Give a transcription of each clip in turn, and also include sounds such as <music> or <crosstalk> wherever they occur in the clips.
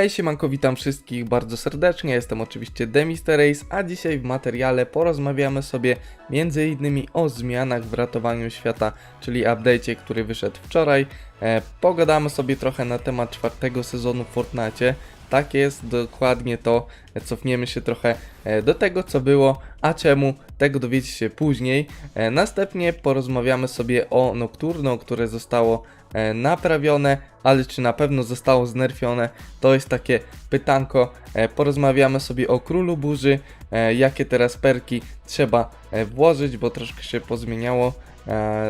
Hej siemanko, witam wszystkich bardzo serdecznie, jestem oczywiście Demister a dzisiaj w materiale porozmawiamy sobie innymi o zmianach w ratowaniu świata, czyli update'cie, który wyszedł wczoraj. E, pogadamy sobie trochę na temat czwartego sezonu w Fortnite. Tak jest, dokładnie to, e, cofniemy się trochę e, do tego co było, a czemu, tego dowiecie się później. E, następnie porozmawiamy sobie o Nocturno, które zostało naprawione, ale czy na pewno zostało znerfione, to jest takie pytanko. Porozmawiamy sobie o Królu Burzy, jakie teraz perki trzeba włożyć, bo troszkę się pozmieniało.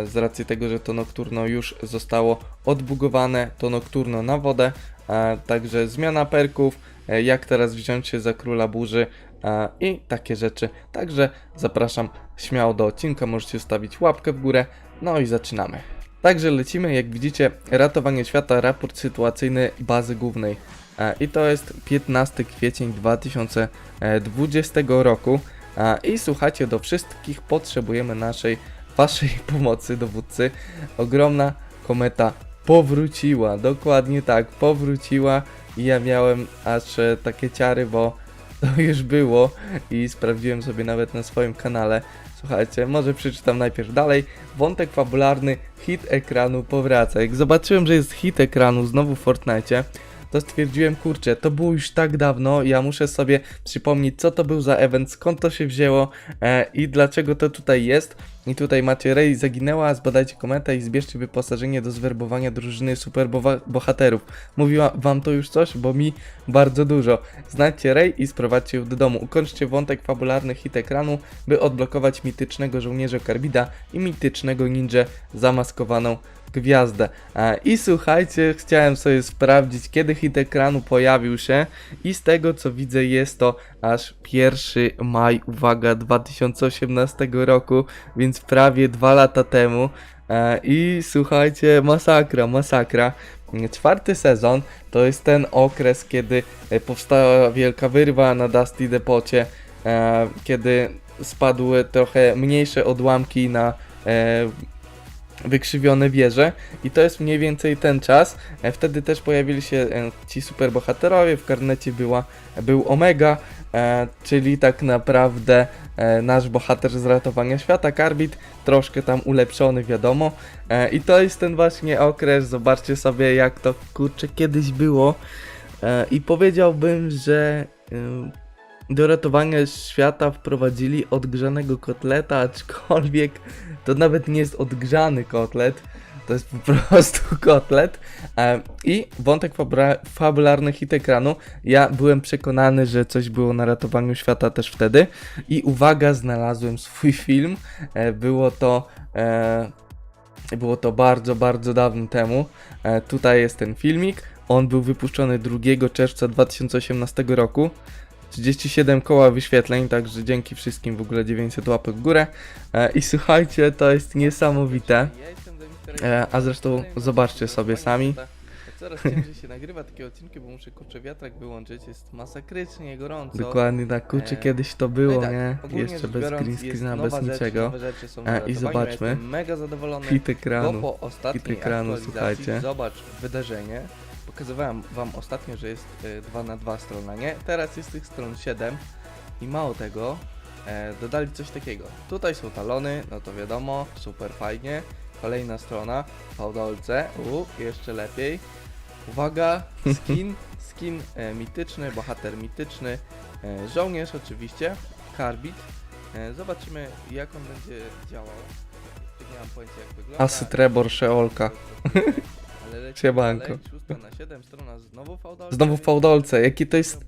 Z racji tego, że to Nocturno już zostało odbugowane, to Nocturno na wodę, e, także zmiana perków, e, jak teraz wziąć się za Króla Burzy e, i takie rzeczy. Także zapraszam śmiało do odcinka, możecie zostawić łapkę w górę, no i zaczynamy. Także lecimy, jak widzicie, ratowanie świata, raport sytuacyjny bazy głównej. E, I to jest 15 kwiecień 2020 roku. E, I słuchajcie, do wszystkich potrzebujemy naszej, waszej pomocy, dowódcy. Ogromna kometa powróciła, dokładnie tak, powróciła. I ja miałem aż e, takie ciary, bo <laughs> to już było i sprawdziłem sobie nawet na swoim kanale. Słuchajcie, może przeczytam najpierw dalej. Wątek fabularny, hit ekranu powraca. Jak zobaczyłem, że jest hit ekranu znowu w Fortnite, to stwierdziłem, kurczę, to było już tak dawno, ja muszę sobie przypomnieć, co to był za event, skąd to się wzięło e, i dlaczego to tutaj jest. I tutaj macie Rey zaginęła, zbadajcie kometę i zbierzcie wyposażenie do zwerbowania drużyny superbohaterów. Mówiła wam to już coś, bo mi bardzo dużo. Znajdźcie Rey i sprowadźcie ją do domu. Ukończcie wątek fabularny hit ekranu, by odblokować mitycznego żołnierza Karbida i mitycznego ninja zamaskowaną gwiazdę. E, I słuchajcie, chciałem sobie sprawdzić, kiedy hit ekranu pojawił się i z tego co widzę jest to aż 1 maj, uwaga, 2018 roku, więc prawie dwa lata temu. E, I słuchajcie, masakra, masakra. Czwarty sezon to jest ten okres, kiedy e, powstała wielka wyrwa na Dusty Depocie, kiedy spadły trochę mniejsze odłamki na wykrzywione wieże i to jest mniej więcej ten czas. E, Wtedy też pojawili się e, ci superbohaterowie, w karnecie była, był Omega, e, czyli tak naprawdę nasz bohater z ratowania świata, Karbit, troszkę tam ulepszony wiadomo. I to jest ten właśnie okres, zobaczcie sobie jak to kurczę kiedyś było. I powiedziałbym, że do ratowania świata wprowadzili odgrzanego kotleta, aczkolwiek to nawet nie jest odgrzany kotlet, to jest po prostu <laughs> kotlet. I wątek fabularny hit ekranu. Ja byłem przekonany, że coś było na ratowaniu świata też wtedy. I uwaga, znalazłem swój <laughs> film. E, Było to. E, było to bardzo, bardzo dawno temu. E, tutaj jest ten filmik. On był wypuszczony 2 czerwca 2018 roku. 37 koła wyświetleń, także dzięki wszystkim w ogóle 900 łapek w górę. E, I słuchajcie, to jest niesamowite. E, a zresztą zobaczcie sobie sami. Coraz ciężej się nagrywa takie odcinki, bo muszę kurczę wiatrak wyłączyć, jest masakrycznie gorąco. Dokładnie tak, kurczę E, kiedyś to No było, i tak, nie? Jeszcze bez green screena, bez rzecz, niczego. i zobaczmy. Jestem mega zadowolony. Hit Bo ekranu. po ostatniej Hit ekranu, słuchajcie. zobacz wydarzenie. Pokazywałem wam ostatnio, że jest 2 na 2 strona, nie? Teraz jest tych stron 7 i mało tego, e, dodali coś takiego. Tutaj są talony, no to wiadomo, super fajnie. Kolejna strona, fałdolce, u, jeszcze lepiej. Uwaga, <laughs> skin, skin e, mityczny, bohater mityczny, e, żołnierz oczywiście, karbit. E, zobaczymy jak on będzie działał. Nie mam pojęcia jak wygląda. Asy Trebor Szeolka. <laughs> Lecimy Siemanko. dalej, na 7, strona znowu fałdolce. Znowu w fałdolce, jaki to jest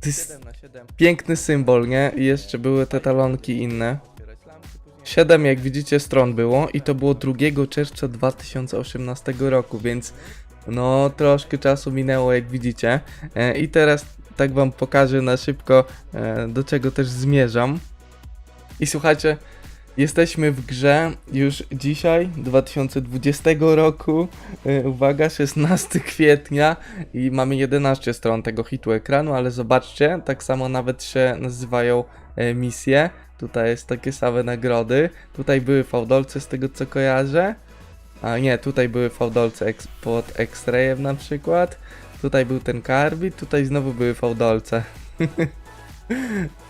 To jest 7 na 7. piękny symbol, nie? I jeszcze były te talonki inne. Otwierać lampki później. 7, jak widzicie, stron było i to było 2 czerwca 2018 roku, więc no troszkę czasu minęło, jak widzicie. E, I teraz tak wam pokażę na szybko, e, do czego też zmierzam. I słuchajcie, jesteśmy w grze już dzisiaj, 2020 roku. E, uwaga, 16 <laughs> kwietnia i mamy 11 stron tego hitu ekranu, ale zobaczcie, tak samo nawet się nazywają e, misje. Tutaj jest takie same nagrody. Tutaj były fałdolce z tego co kojarzę. A nie, tutaj były fałdolce pod X-rayem na przykład. tutaj był ten Karbi, tutaj znowu były fałdolce. <laughs>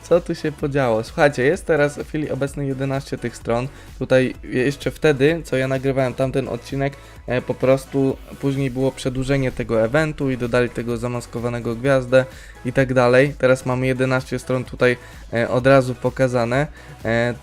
Co tu się podziało? Słuchajcie, jest teraz w chwili obecnej 11 tych stron. Tutaj jeszcze wtedy, co ja nagrywałem tamten odcinek, e, po prostu później było przedłużenie tego eventu i dodali tego zamaskowanego gwiazdę i tak dalej. Teraz mamy 11 stron tutaj e, od razu pokazane. E,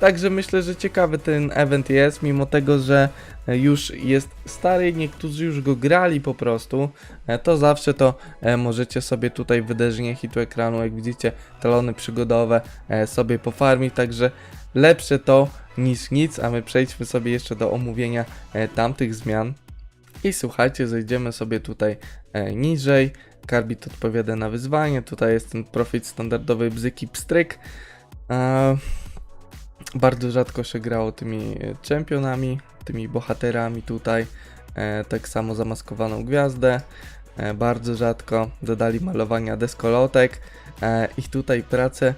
Także myślę, że ciekawy ten event jest, mimo tego, że już jest stary, niektórzy już go grali po prostu, e, to zawsze to e, możecie sobie tutaj w wydarzenie hitu ekranu, jak widzicie, talony przygodowe e, sobie pofarmić, także lepsze to niż nic, a my przejdźmy sobie jeszcze do omówienia e, tamtych zmian. I słuchajcie, zejdziemy sobie tutaj e, niżej. Karbit odpowiada na wyzwanie. Tutaj jest ten profit standardowy bzyki pstryk. E, bardzo rzadko się grało tymi e, czempionami, tymi bohaterami tutaj. E, tak samo zamaskowaną gwiazdę. E, bardzo rzadko dodali malowania deskolotek. E, I tutaj prace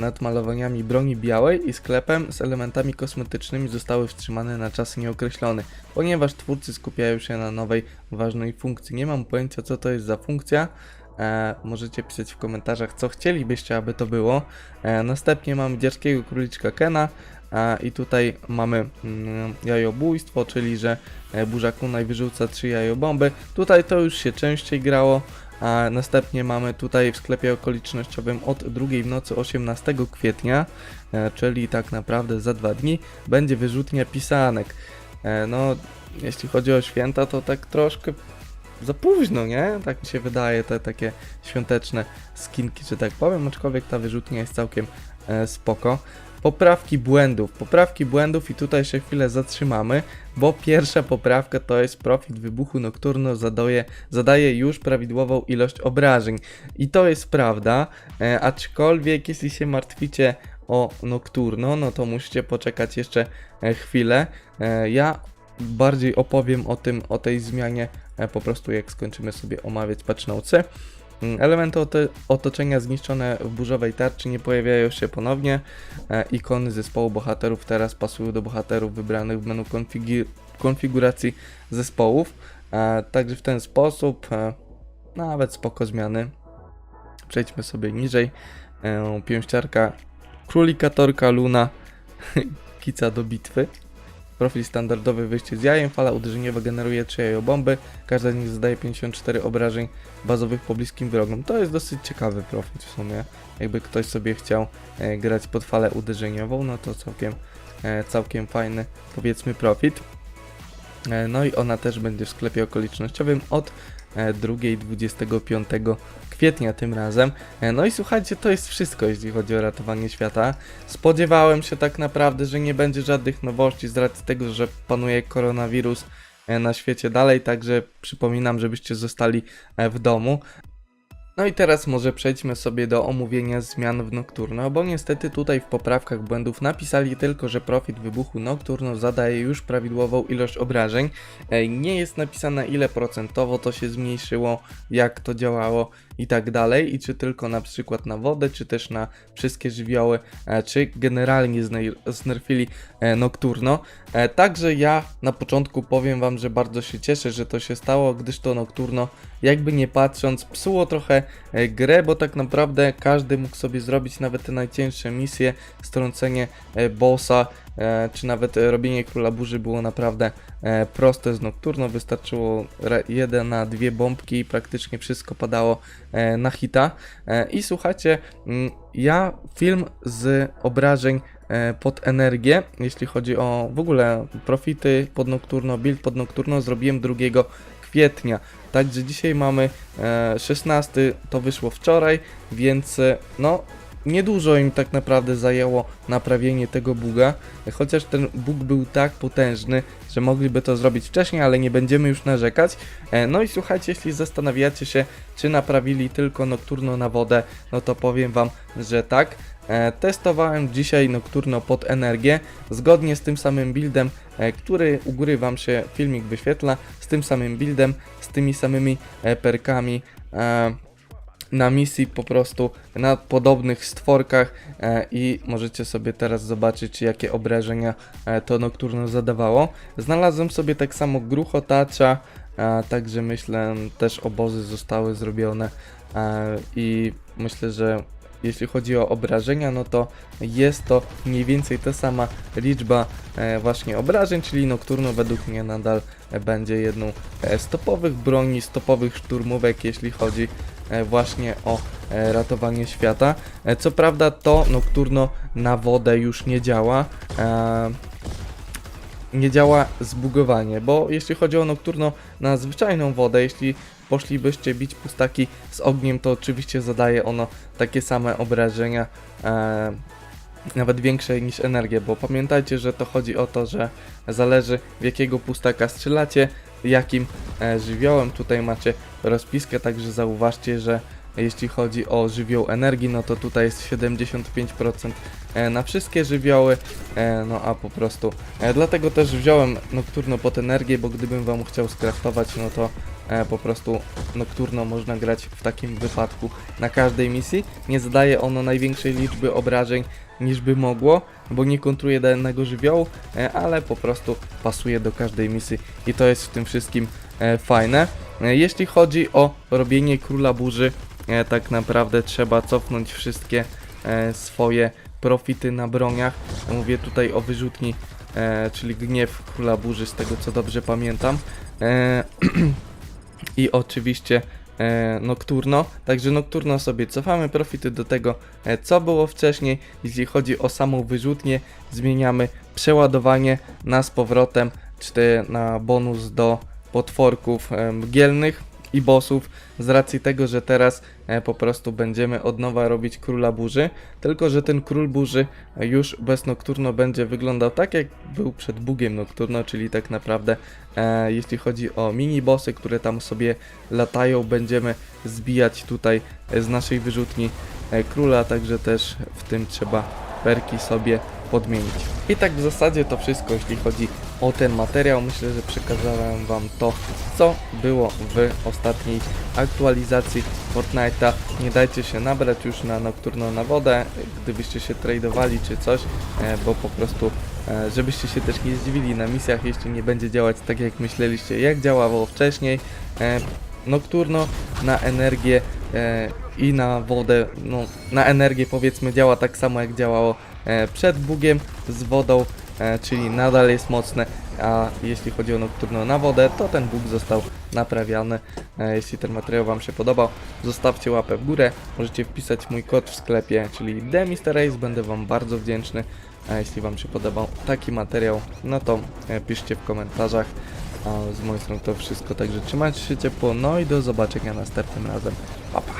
nad malowaniami broni białej i sklepem z elementami kosmetycznymi zostały wstrzymane na czas nieokreślony, ponieważ twórcy skupiają się na nowej, ważnej funkcji. Nie mam pojęcia, co to jest za funkcja. E, możecie pisać w komentarzach, co chcielibyście, aby to było. E, następnie mamy dziarskiego króliczka Kena. E, I tutaj mamy mm, jajobójstwo, czyli że e, burza kunaj wyrzuca trzy jajobomby. Tutaj to już się częściej grało. Następnie mamy tutaj w sklepie okolicznościowym od drugiej w nocy 18 kwietnia, e, czyli tak naprawdę za dwa dni, będzie wyrzutnia pisanek. E, no, jeśli chodzi o święta, to tak troszkę za późno, nie? Tak mi się wydaje, te takie świąteczne skinki, że tak powiem, aczkolwiek ta wyrzutnia jest całkiem e, spoko. Poprawki błędów. Poprawki błędów i tutaj się chwilę zatrzymamy, bo pierwsza poprawka to jest profit wybuchu Nocturno zadaje, zadaje już prawidłową ilość obrażeń. I to jest prawda, e, aczkolwiek jeśli się martwicie o Nocturno, no to musicie poczekać jeszcze e, chwilę. E, ja bardziej opowiem o tym, o tej zmianie po prostu jak skończymy sobie omawiać patch notes. Mm, Elementy oto- otoczenia zniszczone w burzowej tarczy nie pojawiają się ponownie. E, ikony zespołu bohaterów teraz pasują do bohaterów wybranych w menu konfigi- konfiguracji zespołów. E, także w ten sposób e, nawet spoko zmiany. Przejdźmy sobie niżej. E, pięściarka królikatorka Luna <laughs> kica do bitwy. Profil standardowy wyjście z jajem, fala uderzeniowa generuje 3 jajobomby, każda z nich zadaje 54 obrażeń bazowych pobliskim wrogom. To jest dosyć ciekawy profil w sumie. Jakby ktoś sobie chciał e, grać pod falę uderzeniową, no to całkiem, e, całkiem fajny powiedzmy profit. E, no i ona też będzie w sklepie okolicznościowym od e, 2.25 kwietnia tym razem. E, No i słuchajcie, to jest wszystko, jeśli chodzi o ratowanie świata. Spodziewałem się tak naprawdę, że nie będzie żadnych nowości z racji tego, że panuje koronawirus e, na świecie dalej, także przypominam, żebyście zostali w domu. No i teraz może przejdźmy sobie do omówienia zmian w Nocturno, bo niestety tutaj w poprawkach błędów napisali tylko, że profit wybuchu Nocturno zadaje już prawidłową ilość obrażeń. Nie jest napisane ile procentowo to się zmniejszyło, jak to działało i tak dalej, i czy tylko na przykład na wodę, czy też na wszystkie żywioły, e, czy generalnie zner- znerfili e, Nocturno. E, Także ja na początku powiem wam, że bardzo się cieszę, że to się stało, gdyż to Nocturno, jakby nie patrząc, psuło trochę e, grę, bo tak naprawdę każdy mógł sobie zrobić nawet te najcięższe misje, strącenie e, bossa, e, czy nawet robienie króla burzy było naprawdę proste z Nocturno, wystarczyło jeden na dwie bombki i praktycznie wszystko padało na hita. I słuchajcie, mm, ja film z obrażeń pod energię, jeśli chodzi o w ogóle profity pod Nocturno, build pod Nocturno zrobiłem 2 kwietnia. Także dzisiaj mamy e, 16, to wyszło wczoraj, więc e, no niedużo im tak naprawdę zajęło naprawienie tego buga, chociaż ten bug był tak potężny, że mogliby to zrobić wcześniej, ale nie będziemy już narzekać. E, No i słuchajcie, jeśli zastanawiacie się, czy naprawili tylko Nocturno na wodę, no to powiem wam, że tak. E, Testowałem dzisiaj Nocturno pod energię, zgodnie z tym samym buildem, e, który u góry wam się filmik wyświetla, z tym samym buildem, z tymi samymi e, perkami. na misji po prostu na podobnych stworkach i możecie sobie teraz zobaczyć jakie obrażenia to Nocturno zadawało. Znalazłem sobie tak samo gruchotacza także myślę też obozy zostały zrobione i myślę, że jeśli chodzi o obrażenia, no to jest to mniej więcej ta sama liczba e, właśnie obrażeń, czyli Nocturno według mnie nadal będzie jedną e, z topowych broni, z topowych szturmówek, jeśli chodzi e, właśnie o ratowanie świata. Co prawda to Nocturno na wodę już nie działa. Nie działa zbugowanie, bo jeśli chodzi o Nocturno na zwyczajną wodę, jeśli poszlibyście bić pustaki z ogniem, to oczywiście zadaje ono takie same obrażenia, e, nawet większe niż energię, bo pamiętajcie, że to chodzi o to, że zależy w jakiego pustaka strzelacie, jakim e, żywiołem. Tutaj macie rozpiskę, także zauważcie, że jeśli chodzi o żywioł energii, no to tutaj jest 75% e, na wszystkie żywioły, e, no a po prostu e, dlatego też wziąłem Nocturno pod energię, bo gdybym wam chciał skraftować, no to po prostu Nocturno można grać w takim wypadku na każdej misji. Nie zadaje ono największej liczby obrażeń niż by mogło, bo nie kontruje danego żywiołu, e, ale po prostu pasuje do każdej misji i to jest w tym wszystkim e, fajne. E, Jeśli chodzi o robienie króla burzy, e, tak naprawdę trzeba cofnąć wszystkie e, swoje profity na broniach. Mówię tutaj o wyrzutni, e, czyli gniew króla burzy, z tego co dobrze pamiętam. <clears throat> I oczywiście e, Nocturno. Także Nocturno sobie cofamy profity do tego, e, co było wcześniej. Jeśli chodzi o samą wyrzutnię, zmieniamy przeładowanie na z powrotem, czy na bonus do potworków e, mgielnych i bossów, z racji tego, że teraz e, po prostu będziemy od nowa robić króla burzy, tylko że ten król burzy już bez Nocturno będzie wyglądał tak jak był przed bugiem Nocturno, czyli tak naprawdę e, jeśli chodzi o mini bossy, które tam sobie latają, będziemy zbijać tutaj z naszej wyrzutni e, króla, także też w tym trzeba perki sobie podmienić. I tak w zasadzie to wszystko, jeśli chodzi o ten materiał. Myślę, że przekazałem Wam to, co było w ostatniej aktualizacji Fortnite'a. Nie dajcie się nabrać już na Nocturno na wodę, gdybyście się tradowali czy coś, e, bo po prostu e, żebyście się też nie zdziwili na misjach, jeśli nie będzie działać tak jak myśleliście, jak działało wcześniej. E, Nocturno na energię i na wodę, no na energię powiedzmy działa tak samo jak działało przed bugiem z wodą, czyli nadal jest mocne, a jeśli chodzi o Nocturno na wodę, to ten bug został naprawiany. E, jeśli ten materiał Wam się podobał, zostawcie łapę w górę, możecie wpisać mój kod w sklepie, czyli TheMrAce, będę Wam bardzo wdzięczny. A jeśli Wam się podobał taki materiał, no to e, piszcie w komentarzach. A z mojej strony to wszystko, także trzymajcie się ciepło, no i do zobaczenia następnym razem. Pa, pa.